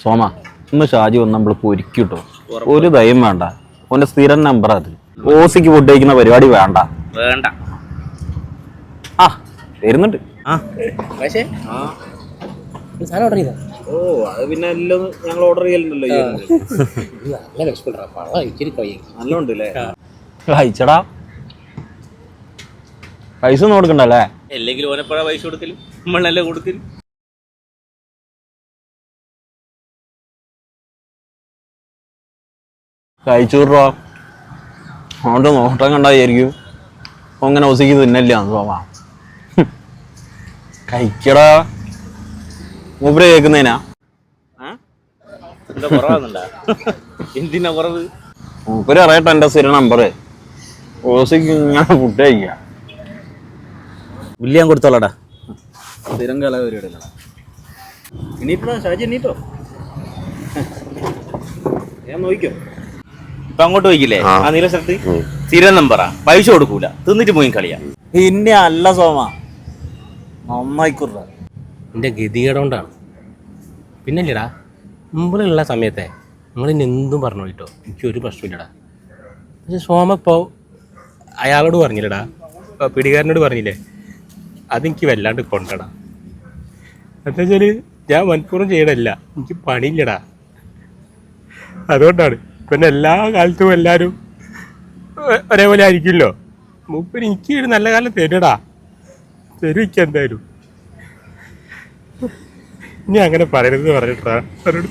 സോമ ഇന്ന് ഷാജി ഒന്ന് നമ്മൾ പൊരിക്കിട്ടോ. ഒരു ദയം വേണ്ട. ഓന്റെ സ്ഥിരം നമ്പർ അത്. ഓസിക്ക് ഫുഡ് കഴിക്കുന്ന പരിപാടി വേണ്ട. വേണ്ട. ആ വരുന്നുണ്ട്. ആ. പക്ഷേ സാധനം ഓർഡർ ചെയ്താ? ഓ അത് പിന്നെ എല്ലാം ഞങ്ങൾ ഓർഡർ ചെയ്യലുണ്ടല്ലോ നല്ല പഴം ഇച്ചിരി നല്ല കഴിച്ചടാ പൈസ ഒന്നും കൊടുക്കണ്ടല്ലേ അല്ലെങ്കിൽ ഓനെപ്പോഴാ പൈസ കൊടുക്കലും? നമ്മളല്ലേ കൊടുക്കലും? കഴിച്ചൂറോ അവന്റെ നോട്ടം കണ്ടായിരിക്കും. അങ്ങനെ ഒസിക്ക് തിന്നല്ല സോമ കഴിക്കടാ. മൂപ്പര് കേൾക്കുന്നതിനാ എന്തിനാ കുറവ്? മൂപ്പര് അറിയട്ടെ എന്റെ സ്ഥിര നമ്പർ ഓസിക്ക് ഇങ്ങനെ ഫുഡ് കഴിക്കുക ബില്ല് കൊടുത്തോളടാ. സ്ഥിരം കല പരിപാടിയല്ല ഇനിയിപ്പോ ഷാജി എണീറ്റോ? ഞാൻ നോക്കിക്കോ. ഇപ്പൊ അങ്ങോട്ട് പോയിക്കില്ലേ? ആ. നീല സ്ഥലത്ത്? സ്ഥിര നമ്പറാ. പൈസ കൊടുക്കൂല. തിന്നിട്ട് പോയി കളിയാ. പിന്നെ അല്ല സോമ. നന്നായിക്കുറ എന്റെ ഗതികേടോണ്ടാണ്. പിന്നല്ലേടാ മുമ്പിലുള്ള സമയത്തെ നിങ്ങൾ ഇനി എന്തും പറഞ്ഞു കേട്ടോ. എനിക്ക് ഒരു പ്രശ്നമില്ലടാ. പക്ഷെ സോമ ഇപ്പോൾ അയാളോട് പറഞ്ഞില്ലടാ. പിടികാരനോട് പറഞ്ഞില്ലേ? അതെനിക്ക് വല്ലാണ്ട് കൊണ്ടടാ. എന്താ വെച്ചാൽ ഞാൻ മനഃപൂർവം ചെയ്യണല്ല എനിക്ക് പണിയില്ലടാ. അതുകൊണ്ടാണ്. പിന്നെ എല്ലാ കാലത്തും എല്ലാവരും ഒരേപോലെ ആയിരിക്കുമല്ലോ. മൂപ്പര് എനിക്ക് ഒരു നല്ല കാലം തരുടാ. തരും എന്തായാലും. ഇനി അങ്ങനെ പറയരുത് പറഞ്ഞിട്ടാ. അവരോട്